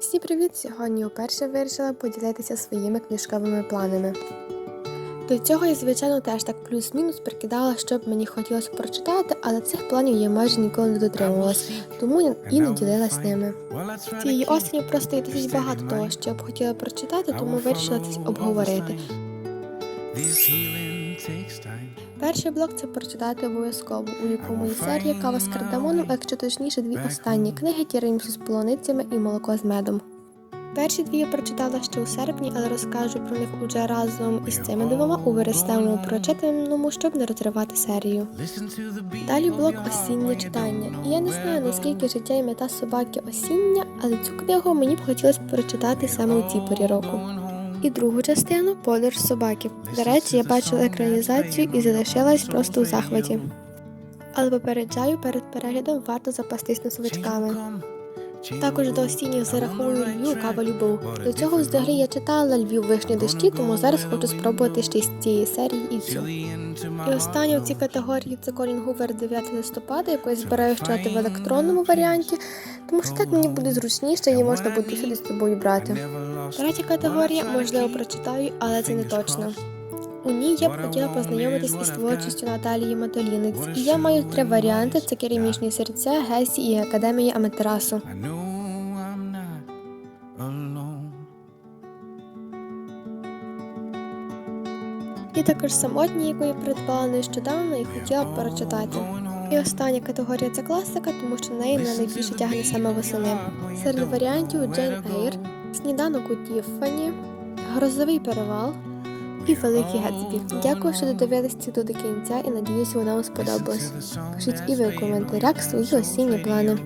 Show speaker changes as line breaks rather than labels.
Всім привіт! Сьогодні вперше вирішила поділитися своїми книжковими планами. До цього я, звичайно, теж так плюс-мінус прикидала, що б мені хотілося прочитати, але цих планів я майже ніколи не дотримувалась, тому і не ділилась ними. Цієї осені просто є досить багато того, що я б хотіла прочитати, тому вирішила це обговорити. Перший блок це прочитати обов'язково, у якому є серія кава з кардамоном, а якщо точніше, дві останні книги Тірамісу з полуницями і молоко з медом. Перші дві я прочитала ще у серпні, але розкажу про них уже разом із цими двома у вересневому прочитаному, щоб не розривати серію. Далі блок осіннє читання. І я не знаю наскільки життя і мета собаки осіння, але цю книгу мені б хотілося прочитати саме у цій порі року. І другу частину подорож собаки. До речі, я бачила екранізацію і залишилась просто у захваті. Але попереджаю, перед переглядом варто запастись носовичками. Також до осінніх зараховую Львів кава любов. До цього взагалі я читала Львів вишні дощі, тому зараз хочу спробувати ще з цієї серії і цю. І останнє в цій категорії це Колін Гувер 9 листопада, яку я збираюся читати в електронному варіанті, тому що так мені буде зручніше, її можна буде сюди з собою брати. Третя категорія, можливо, прочитаю, але це не точно. У ній я б хотіла познайомитись із творчістю Наталії Матолінець. І я маю три варіанти: це керамічні серця, Гесі і Академія Аметерасу. І також самотні, яку я придбала нещодавно і хотіла б прочитати. І остання категорія це класика, тому що неї мене найбільше тягне саме восени. Серед варіантів Джейн Ейр, Сніданок у Тіффані, Грозовий перевал і Великий Гетсбі. Дякую, що додивились ці до кінця і надіюсь, вона вам сподобалась. Пишіть і ви в коментарях свої осінні плани.